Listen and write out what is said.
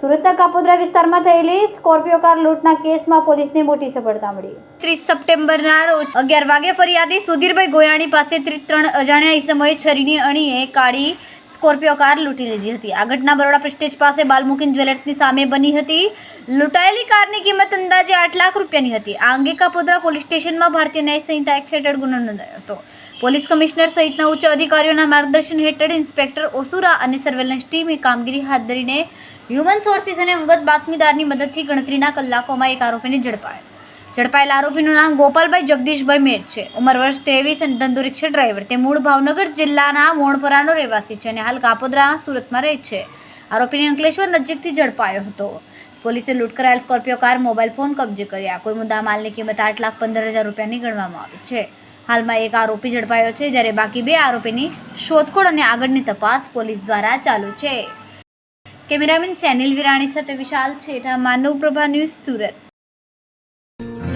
સુરતના કાપોદ્રા વિસ્તારમાં થયેલી સ્કોર્પિયો કાર લૂંટના કેસમાં પોલીસને મોટી સફળતા મળી. ત્રીસ સપ્ટેમ્બરના રોજ અગિયાર વાગે ફરિયાદી સુધીરભાઈ ગોયાણી પાસે ત્રણ અજાણ્યા ઈસમોએ છરીની અણીએ કાઢી સ્કોર્પિયો કાર લૂંટી લીધી હતી. આ ઘટના બરોડા પ્રેસ્ટેજ પાસે બાલમુકિન જ્વેલર્સની સામે બની હતી. લૂંટાયેલી કારની કિંમત અંદાજે આઠ લાખ રૂપિયાની હતી. આ અંગે કાપોદરા પોલીસ સ્ટેશનમાં ભારતીય ન્યાય સંહિતા એક્ટ હેઠળ ગુનો નોંધાયો હતો. પોલીસ કમિશનર સહિતના ઉચ્ચ અધિકારીઓના માર્ગદર્શન હેઠળ ઇન્સ્પેક્ટર ઓસુરા અને સર્વેલન્સ ટીમે કામગીરી હાથ ધરીને હ્યુમન સોર્સિસ અને અંગત બાતમીદારની મદદથી ગણતરીના કલાકોમાં એક આરોપીને ઝડપાયો. ઝડપાયેલા આરોપીનું નામ ગોપાલભાઈ જગદીશભાઈ મેટ છે. ઉંમર વર્ષ ત્રેવીસ અને ધંધો રિક્ષા ડ્રાઈવર. તે મૂળ ભાવનગર જિલ્લાના મોણપરાનો રહેવાસી છે અને હાલ કાપોદ્રા સુરતમાં રહે છે. આરોપીને અંકલેશ્વર નજીકથી ઝડપાયો હતો. પોલીસે લૂંટ કરાયેલ સ્કોર્પિયો કાર, મોબાઈલ ફોન કબજે કર્યા. કોઈ મુદ્દા માલની કિંમત આઠ લાખ પંદર હજાર રૂપિયાની ગણવામાં આવી છે. હાલમાં એક આરોપી ઝડપાયો છે, જ્યારે બાકી બે આરોપીની શોધખોળ અને આગળની તપાસ પોલીસ દ્વારા ચાલુ છે. કેમેરામેન સેનિલ વિરાણી સાથે વિશાલ છેઠા, માનવ પ્રભા ન્યૂઝ સુરત.